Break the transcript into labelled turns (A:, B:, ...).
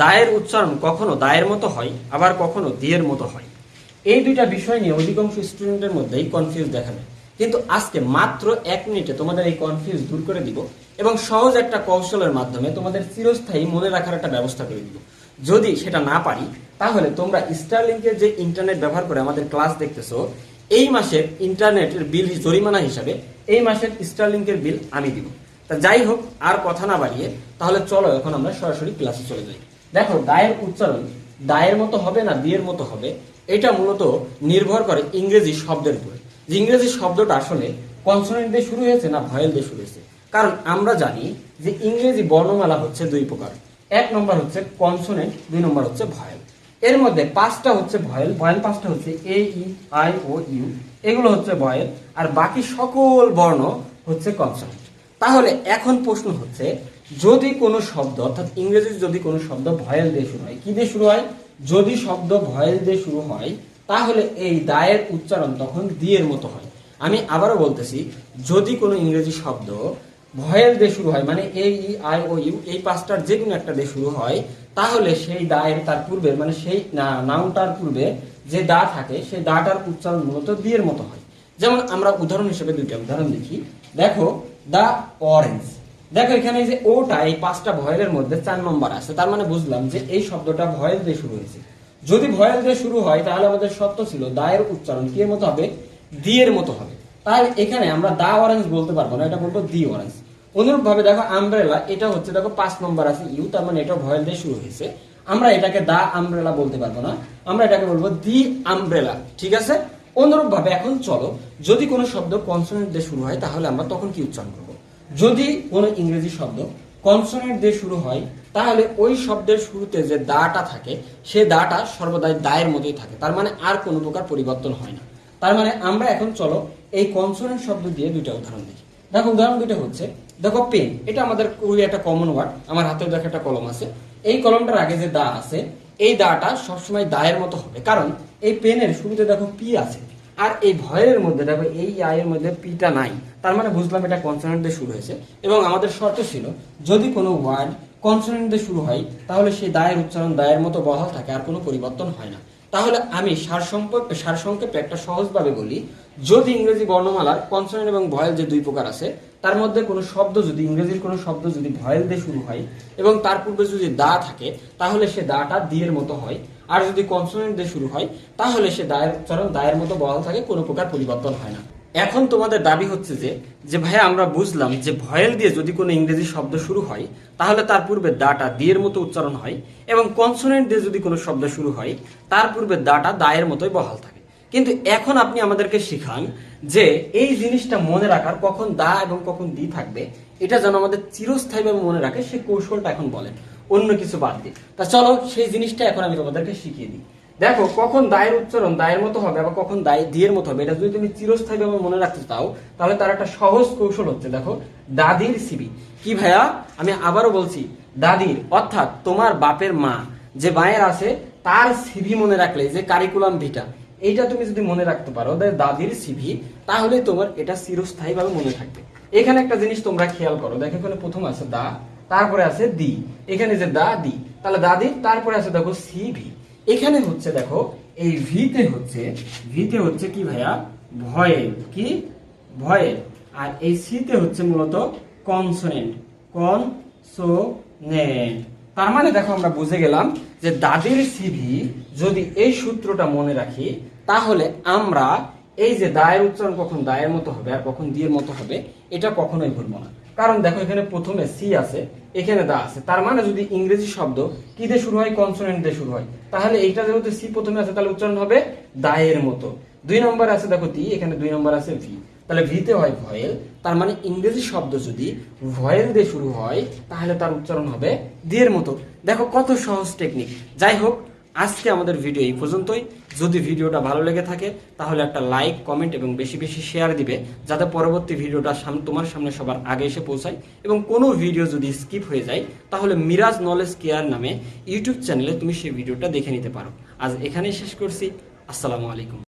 A: দায়ের উচ্চারণ কখনো দায়ের মতো হয়, আবার কখনো দিয়ের মতো হয়। এই দুইটা বিষয় নিয়ে অধিকাংশ স্টুডেন্টের মধ্যেই কনফিউজ দেখাবে কিন্তু আজকে মাত্র এক মিনিটে তোমাদের এই কনফিউজ দূর করে দিব এবং সহজ একটা কৌশলের মাধ্যমে তোমাদের চিরস্থায়ী মনে রাখার একটা ব্যবস্থা করে দিব। যদি সেটা না পারি, তাহলে তোমরা স্টারলিংকের যে ইন্টারনেট ব্যবহার করে আমাদের ক্লাস দেখতেছো, এই মাসের ইন্টারনেটের বিল জরিমানা হিসাবে এই মাসের স্টারলিংকের বিল আমি দিব। তা যাই হোক, আর কথা না বাড়িয়ে, তাহলে চলো এখন আমরা সরাসরি ক্লাসে চলে যাই। দেখো, দায়ের উচ্চারণ দায়ের মতো হবে না দিয়ের মতো হবে, এটা মূলত নির্ভর করে ইংরেজি শব্দের উপরে। যে ইংরেজি শব্দটা আসলে কনসোনেন্ট দিয়ে শুরু হয়েছে না ভয়েল দিয়ে শুরু হয়েছে? কারণ আমরা জানি যে ইংরেজি বর্ণমালা হচ্ছে দুই প্রকার। এক নম্বর হচ্ছে কনসোনেন্ট দুই নম্বর হচ্ছে ভয়েল এর মধ্যে পাঁচটা হচ্ছে ভয়েল ভয়েল পাঁচটা হচ্ছে এ, ই, আই, ও, ইউ। এগুলো হচ্ছে ভয়েল আর বাকি সকল বর্ণ হচ্ছে কনসোনেন্ট তাহলে এখন প্রশ্ন হচ্ছে যদি কোনো শব্দ, অর্থাৎ ইংরেজির যদি কোনো শব্দ ভয়েল দিয়ে শুরু হয়, কি দিয়ে শুরু হয়? যদি শব্দ ভয়েল দিয়ে শুরু হয়, তাহলে এই দায়ের উচ্চারণ তখন দিয়ের মতো হয়। আমি আবারও বলতেছি, যদি কোনো ইংরেজি শব্দ ভয়েল দিয়ে শুরু হয় মানে এ, ই, আই, ও, ইউ, এই পাঁচটার যে কোনো একটা দিয়ে শুরু হয়, তাহলে সেই দায়ের তার পূর্বে মানে সেই নাউনটার পূর্বে যে দা থাকে, সেই দাটার উচ্চারণ মূলত দিয়ের মতো হয়। যেমন আমরা উদাহরণ হিসেবে দুইটা উদাহরণ দেখি। দেখো, দা অরেঞ্জ। দেখো, এখানে যে ওটা, এই পাঁচটা ভয়েলের মধ্যে চার নম্বর আছে। তার মানে বুঝলাম যে এই শব্দটা ভয়েল দিয়ে শুরু হয়েছে। যদি ভয়েল দিয়ে শুরু হয়, তাহলে আমাদের শর্ত ছিল দায়ের উচ্চারণ। কি এর মতো হবে? দিয়ের মতো হবে। তাহলে এখানে আমরা দা অরেঞ্জ বলতে পারব না, এটা বলব দি অরেঞ্জ অনুরূপ ভাবে দেখো আমব্রেলা এটা হচ্ছে দেখো, পাঁচ নম্বর আছে ইউ, তার মানে এটা ভয়েল দিয়ে শুরু হয়েছে। আমরা এটাকে দা আমব্রেলা বলতে পারব না। আমরা এটাকে বলব দি আমব্রেলা ঠিক আছে? অনুরূপ ভাবে এখন চলো, যদি কোনো শব্দ কনসোনেন্ট দিয়ে শুরু হয়, তাহলে আমরা তখন কি উচ্চারণ করব? যদি কোনো ইংরেজি শব্দ কনসোনেন্ট দিয়ে শুরু হয়, তাহলে ওই শব্দের শুরুতে যে দাটা থাকে, সে দাটা সর্বদাই দায়ের মতোই থাকে। তার মানে আর কোনো প্রকার পরিবর্তন হয় না। তার মানে আমরা এখন চলো এই কনসোনেন্ট শব্দ দিয়ে দুইটা উদাহরণ দেখি। দেখো, উদাহরণ দুইটা হচ্ছে, দেখো পেন, এটা আমাদের খুবই একটা কমন ওয়ার্ড আমার হাতেও দেখো একটা কলম আছে। এই কলমটার আগে যে দা আছে, এই দাটা সবসময় দায়ের মতো হবে। কারণ এই পেনের শুরুতে দেখো পি আছে আর এই ভয়ের মধ্যে দেখো, এই আয়ের মধ্যে পিটা নাই। তার মানে বুঝলাম এটা কনসোনেন্ট দিয়ে শুরু হয়েছে। এবং আমাদের শর্ত ছিল, যদি কোনো ওয়ার্ড কনসোনেন্ট দিয়ে শুরু হয়, তাহলে সেই দায়ের উচ্চারণ, দায়ের মতো বহাল থাকে, আর কোনো পরিবর্তন হয় না। তাহলে আমি সারসংক্ষেপে সারসংক্ষেপে একটা সহজভাবে বলি, যদি ইংরেজি বর্ণমালার কনসোনেন্ট এবং ভয়েল যে দুই প্রকার আছে, তার মধ্যে কোনো শব্দ যদি, ইংরেজির কোনো শব্দ যদি ভয়েল দিয়ে শুরু হয়, এবং তার পূর্বে যদি দা থাকে, তাহলে সে দাটা দিয়ের মতো হয়। আর যদি কনসোনেন্ট দিয়ে শুরু হয়, তাহলে সে দায়ের উচ্চারণ দায়ের মতো বহাল থাকে, কোনো প্রকার পরিবর্তন হয় না। এখন তোমাদের দাবি হচ্ছে যে যে ভাইয়া আমরা বুঝলাম যে ভয়েল দিয়ে যদি কোনো ইংরেজি শব্দ শুরু হয়, তাহলে তার পূর্বে দাটা দিয়ের মতো উচ্চারণ হয় এবং কনসোনেন্ট দিয়ে যদি কোনো শব্দ শুরু হয়, তার পূর্বে দাটা দায়ের মতোই বহাল থাকে। কিন্তু এখন আপনি আমাদেরকে শিখান যে এই জিনিসটা মনে রাখার কখন দা এবং কখন দি থাকবে, এটা যেন আমাদের চিরস্থায়ীভাবে মনে রাখে সেই কৌশলটা এখন বলেন। অন্য কিছু বাদ দিয়ে তা চলো, সেই জিনিসটা এখন আমি তোমাদেরকে শিখিয়ে দিই। দেখো, কখন দায়ের উচ্চারণ দায়ের মতো হবে আবার কখন দায়, দিয়ের মতো হবে, এটা যদি তুমি চিরস্থায়ীভাবে মনে রাখতে চাও, তাহলে তার একটা সহজ কৌশল হচ্ছে, দেখো, দাদির সিবি কি ভাইয়া? আমি আবারও বলছি, দাদির, অর্থাৎ তোমার বাপের মা, যে মায়ের আছে, তার সিভি মনে রাখলে, যে কারিকুলাম ভিটা এইটা তুমি যদি মনে রাখতে পারো দাদির সিভি তাহলে তোমার এটা চিরস্থায়ীভাবে মনে থাকবে। এখানে একটা জিনিস তোমরা খেয়াল করো, দেখো এখানে প্রথম আছে দা তারপরে আছে দি। এখানে যে দা, দি। তাহলে দাদির তারপরে আছে দেখো সিভি এখানে হচ্ছে দেখো, এই ভিতে হচ্ছে ভিতে হচ্ছে কি ভাইয়া? ভয়েল। কি? ভয়েল। আর এই সিতে হচ্ছে মূলত কনসোনেন্ট। কনসোনেন্ট। তার মানে দেখো আমরা বুঝে গেলাম যে দাদির সিভি যদি এই সূত্রটা মনে রাখি, তাহলে আমরা এই যে দায়ের উচ্চারণ কখন দায়ের মতো হবে আর কখন দিয়ের মতো হবে, এটা কখনোই ভুলবো না। কারণ দেখো এখানে প্রথমে সি আছে, এখানে দা আছে। তার মানে যদি ইংরেজি শব্দ কি দিয়ে শুরু হয়? কনসোনেন্ট দিয়ে শুরু হয়। তাহলে এইটা যেহেতু সি প্রথমে আছে, তাহলে উচ্চারণ হবে দায়ের মতো। দুই নম্বর আছে দেখো তি এখানে দুই নম্বর আছে ভি তাহলে ভিতে হয় ভয়েল। তার মানে ইংরেজি শব্দ যদি ভয়েল দিয়ে শুরু হয়, তাহলে তার উচ্চারণ হবে দিয়ের মতো। দেখো কত সহজ টেকনিক যাই হোক আজকে আমাদের ভিডিও এই পর্যন্তই। যদি ভিডিওটা ভালো লেগে থাকে, তাহলে একটা লাইক কমেন্ট এবং বেশি বেশি শেয়ার দিবে, যাতে পরবর্তী ভিডিওটা তোমার সামনে সবার আগে এসে পৌঁছায়। এবং কোনো ভিডিও যদি স্কিপ হয়ে যায়, তাহলে মিরাজ নলেজ কেয়ার নামে ইউটিউব চ্যানেলে তুমি সেই ভিডিওটা দেখে নিতে পারো। আজ এখানেই শেষ করছি। আসসালামু আলাইকুম।